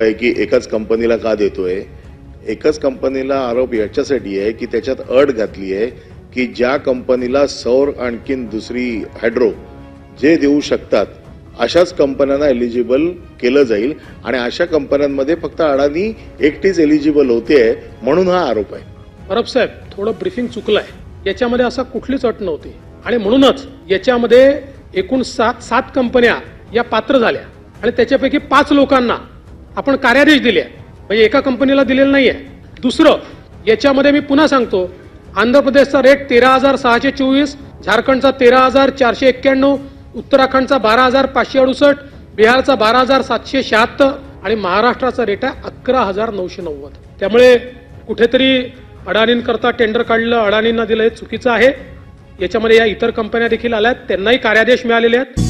आहे की एकाच कंपनीला का देतोय? एकाच कंपनीला आरोप याच्यासाठी आहे की त्याच्यात अट घातली आहे की ज्या कंपनीला सौर आणखीन दुसरी हायड्रो जे देऊ शकतात अशाच कंपन्यांना एलिजिबल केलं जाईल आणि अशा कंपन्यांमध्ये फक्त अडाणी एकटीच एलिजिबल होते म्हणून हा आरोप आहे. परब साहेब थोडं ब्रिफिंग चुकलं आहे याच्यामध्ये असं कुठलीच अट नव्हती. आणि म्हणूनच याच्यामध्ये एकूण सात सात कंपन्या या पात्र झाल्या. आणि त्याच्यापैकी पाच लोकांना आपण कार्यादेश दिले म्हणजे एका कंपनीला दिलेलं नाही आहे दुसरं याच्यामध्ये मी पुन्हा सांगतो आंध्र प्रदेशचा रेट तेरा हजार सहाशे चोवीस झारखंडचा तेरा हजार चारशे एक्क्याण्णव उत्तराखंडचा बारा हजार पाचशे अडुसष्ट बिहारचा बारा हजार सातशे शहात्तर आणि महाराष्ट्राचा रेट आहे अकरा हजार नऊशे नव्वद. त्यामुळे कुठेतरी अडाणींकरता टेंडर काढलं अडाणींना दिलं हे चुकीचं आहे. याच्यामध्ये या इतर कंपन्या देखील आल्या आहेत त्यांनाही कार्यादेश मिळालेले आहेत.